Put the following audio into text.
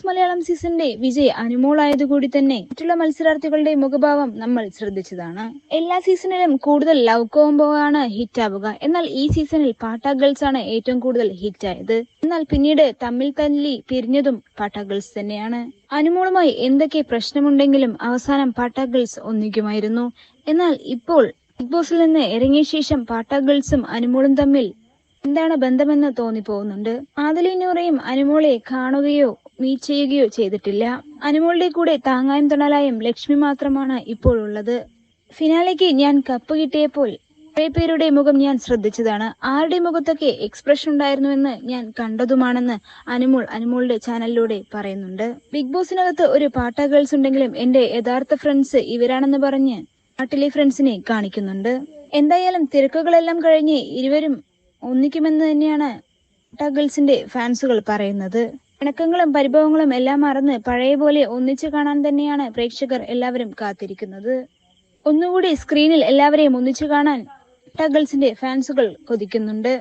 Boss Malayalam സീസണിന്റെ വിജയ് അനുമോളായതുകൂടി തന്നെ മറ്റുള്ള മത്സരാർത്ഥികളുടെ മുഖഭാവം നമ്മൾ ശ്രദ്ധിച്ചതാണ്. എല്ലാ സീസണിലും കൂടുതൽ ലവ് കോംബോ ആണ് ഹിറ്റ് ആവുക എന്നാൽ ഈ സീസണിൽ പാട്ട ഗേൾസ് ആണ് ഏറ്റവും കൂടുതൽ ഹിറ്റ് ആയത് എന്നാൽ പിന്നീട് തമ്മിൽ തല്ലി പിരിഞ്ഞതും പാട്ട ഗേൾസ് തന്നെയാണ്. അനുമോളുമായി എന്തൊക്കെ പ്രശ്നമുണ്ടെങ്കിലും അവസാനം പാട്ട ഗേൾസ് ഒന്നിക്കുമായിരുന്നു. എന്നാൽ ഇപ്പോൾ ബിഗ് ബോസിൽ നിന്ന് ഇറങ്ങിയ ശേഷം പാട്ട ഗേൾസും അനുമോളും തമ്മിൽ എന്താണ് ബന്ധമെന്ന് തോന്നിപ്പോകുന്നുണ്ട്. ആദലി നൂറയും അനുമോളെ കാണുകയോ മീറ്റ് ചെയ്യുകയോ ചെയ്തിട്ടില്ല. അനുമോളുടെ കൂടെ താങ്ങായും തണലായും ലക്ഷ്മി മാത്രമാണ് ഇപ്പോൾ ഉള്ളത്. ഫിനാലയ്ക്ക് ഞാൻ കപ്പ് കിട്ടിയപ്പോൾ കുറേ പേരുടെ മുഖം ഞാൻ ശ്രദ്ധിച്ചതാണ്. ആരുടെ മുഖത്തൊക്കെ എക്സ്പ്രഷൻ ഉണ്ടായിരുന്നുവെന്ന് ഞാൻ കണ്ടതുമാണെന്ന് അനുമോൾ അനുമോളുടെ ചാനലിലൂടെ പറയുന്നുണ്ട്. ബിഗ് ബോസിനകത്ത് ഒരു പാട്ട ഗേൾസ് ഉണ്ടെങ്കിലും എന്റെ യഥാർത്ഥ ഫ്രണ്ട്സ് ഇവരാണെന്ന് പറഞ്ഞ് നാട്ടിലെ ഫ്രണ്ട്സിനെ കാണിക്കുന്നുണ്ട്. എന്തായാലും തിരക്കുകളെല്ലാം കഴിഞ്ഞ് ഇരുവരും ഒന്നിക്കുമെന്ന് തന്നെയാണ് പാട്ട ഗേൾസിന്റെ ഫാൻസുകൾ പറയുന്നത്. പിണക്കങ്ങളും പരിഭവങ്ങളും എല്ലാം മറന്ന് പഴയ പോലെ ഒന്നിച്ചു കാണാൻ തന്നെയാണ് പ്രേക്ഷകർ എല്ലാവരും കാത്തിരിക്കുന്നത്. ഒന്നുകൂടി സ്ക്രീനിൽ എല്ലാവരെയും ഒന്നിച്ചു കാണാൻ ടഗൾസിന്റെ ഫാൻസുകൾ കൊതിക്കുന്നുണ്ട്.